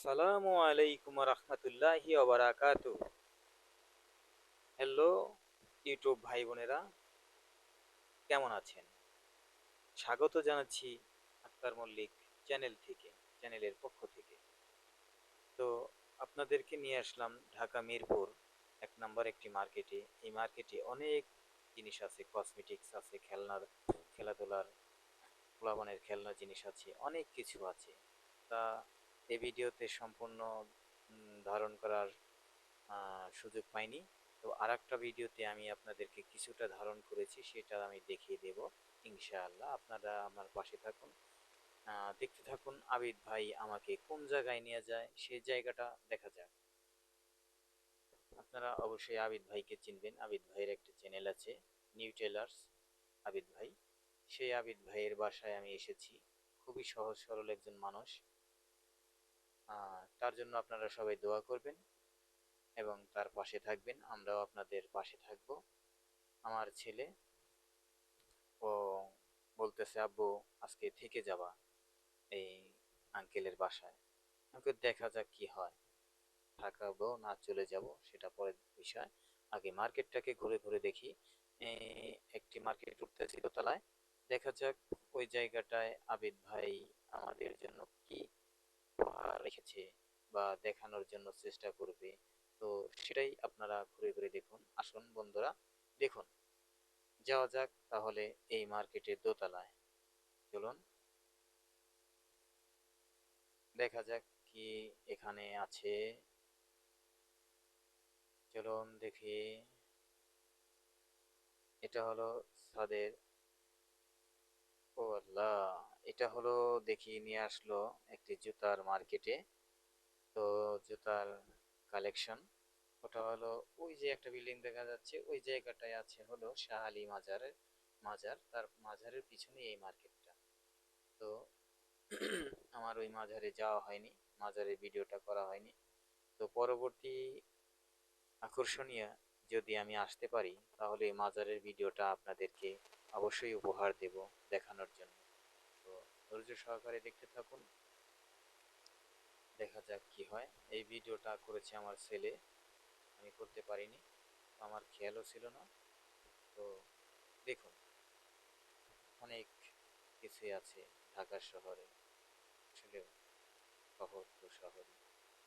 আসসালামু আলাইকুম রহমতুল্লাহি ওবরাকাত হ্যালো ইউটিউব ভাই বোনেরা কেমন আছেন? স্বাগত জানাচ্ছি আক্তার মল্লিক চ্যানেল থেকে, চ্যানেলের পক্ষ থেকে। তো আপনাদেরকে নিয়ে আসলাম ঢাকা মিরপুর, এক নম্বর একটি মার্কেটে। এই মার্কেটে অনেক জিনিস আছে কসমেটিক্স আছে, খেলনার, খেলাধুলার পোলাবানের খেলনা জিনিস আছে, অনেক কিছু আছে। তা এই ভিডিওতে সম্পূর্ণ ধারণ করার সুযোগ পাইনি। তো আর ভিডিওতে আমি আপনাদেরকে কিছুটা ধারণ করেছি, সেটা আমি দেখিয়ে দেব। ইনশাআল্লাহ আপনারা আমার পাশে থাকুন। দেখতে থাকুন আবিদ ভাই আমাকে কোন জায়গায় নিয়ে যায় সেই জায়গাটা দেখা যাক। আপনারা অবশ্যই আবিদ ভাইকে চিনবেন। আবিদ ভাইয়ের একটা চ্যানেল আছে নিউ টেলার্স আবিদ ভাই, সেই আবিদ ভাইয়ের বাসায় আমি এসেছি। খুবই সহজ সরল একজন মানুষ। তার জন্য আপনারা সবাই দোয়া করবেন এবং তার পাশে থাকবেন। আমরাও আপনাদের পাশে থাকব। আমার ছেলে ও বলতেছে, আব্বু, আজকে থেকে যাবা এই আঙ্কেলের বাসায়। আমাকে দেখা যাক কি হয়। থাকাবো না চলে যাব, সেটা পরের বিষয়। আগে মার্কেটটাকে ঘুরে ঘুরে দেখি। একটি মার্কেট উঠতেছি দোতলায়। দেখা যাক ওই জায়গাটায় আবিদ ভাই আমাদের জন্য কি রেখেছে বা দেখানোর জন্য চেষ্টা করবে। তো সেটাই আপনারা ঘুরে ঘুরে দেখুন। আসুন বন্ধুরা, দেখুন। যাওয়া যাক তাহলে এই মার্কেটের দোতলায়। চলুন। দেখা যাক কি এখানে আছে। চলুন দেখি। এটা হলো ছাদের। ও আল্লাহ এটা হলো দেখি নিয়ে আসলো একটি জুতার মার্কেটে। তো জুতার কালেকশন ওটা হলো ওই যে একটা বিল্ডিং দেখা যাচ্ছে, ওই জায়গাটায় আছে হলো শাহ আলী মাজারের মাজার, তার মাজারের পিছনে এই মার্কেটটা। তো আমার ওই মাজারে যাওয়া হয়নি, মাজারের ভিডিওটা করা হয়নি। তো পরবর্তী আকর্ষণীয় যদি আমি আসতে পারি, তাহলে এই মাজারের ভিডিওটা আপনাদেরকে অবশ্যই উপহার দেব দেখানোর জন্য। ধৈর্য সহকারে দেখতে থাকুন। দেখা যাক কি হয়। এই ভিডিওটা করেছে আমার ছেলে। আমি করতে পারিনি আমার খেয়ালও ছিল না। তো দেখুন, অনেক কিছুই আছে ঢাকা শহরে আসলে শহর তো শহরই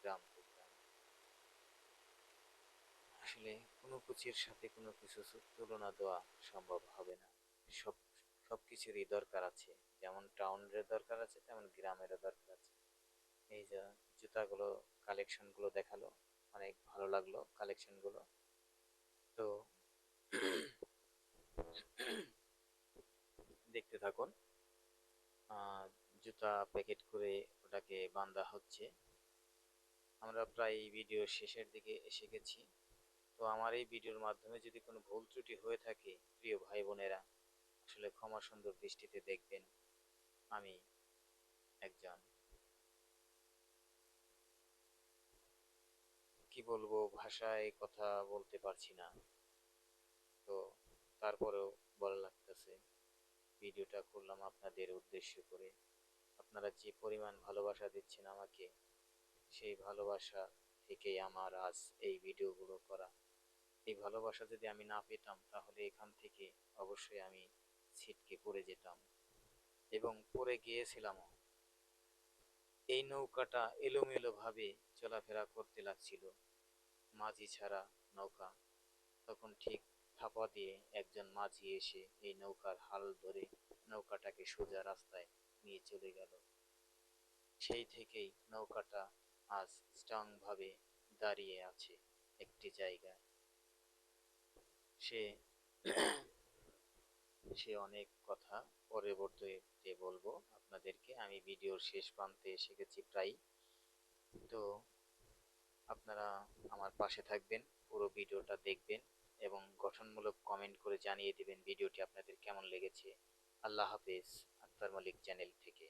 গ্রাম তো গ্রাম আসলে কোনো কিছুর সাথে কোনো কিছু তুলনা দেওয়া সম্ভব হবে না। সব সব কিছুরই দরকার আছে। যেমন টাউনের দরকার আছে, তেমন গ্রামেরও দরকার আছে। এই যে জুতাগুলো কালেকশনগুলো দেখাল, অনেক ভালো লাগল কালেকশনগুলো তো দেখতে থাকুন। জুতা প্যাকেট করে ওটাকে বান্ধা হচ্ছে। আমরা প্রায় ভিডিও শেষের দিকে এসে গেছি। তো আমার এই ভিডিওর মাধ্যমে যদি কোনো ভুল ত্রুটি হয়ে থাকে, প্রিয় ভাই বোনেরা আসলে ক্ষমা সুন্দর দৃষ্টিতে দেখবেন আমি একজন। কি বলব, ভাষায় কথা বলতে পারছি না। তো তারপরেও বলা লাগতেছে, ভিডিওটা করলাম আপনাদের উদ্দেশ্য করে। আপনারা যে পরিমাণ ভালোবাসা দিচ্ছেন আমাকে, সেই ভালোবাসা থেকেই আমার আজ এই ভিডিওগুলো করা। এই ভালোবাসা যদি আমি না পেতাম, তাহলে এখান থেকে অবশ্যই আমি ছিটকে পড়ে যেতাম এবং পড়ে গিয়েছিলামও। এই নৌকাটা এলোমেলো ভাবে চলাফেরা করতে লাগছিল। মাঝি ছাড়া নৌকা। তখন ঠিক থাপা দিয়ে একজন মাঝি এসে এই নৌকার হাল ধরে নৌকাটাকে সোজা রাস্তায় নিয়ে চলে গেল। সেই থেকেই নৌকাটা আজ স্ট্রং ভাবে দাঁড়িয়ে আছে একটি জায়গায়। সে সে অনেক কথা পরবর্তীতে বলব আপনাদেরকে। আমি ভিডিওর শেষ প্রান্তে এসে গেছি প্রায় তো আপনারা আমার পাশে থাকবেন, পুরো ভিডিওটা দেখবেন এবং গঠনমূলক কমেন্ট করে জানিয়ে দিবেন ভিডিওটি আপনাদের কেমন লেগেছে। আল্লাহ হাফেজ আক্তার মালিক চ্যানেল থেকে।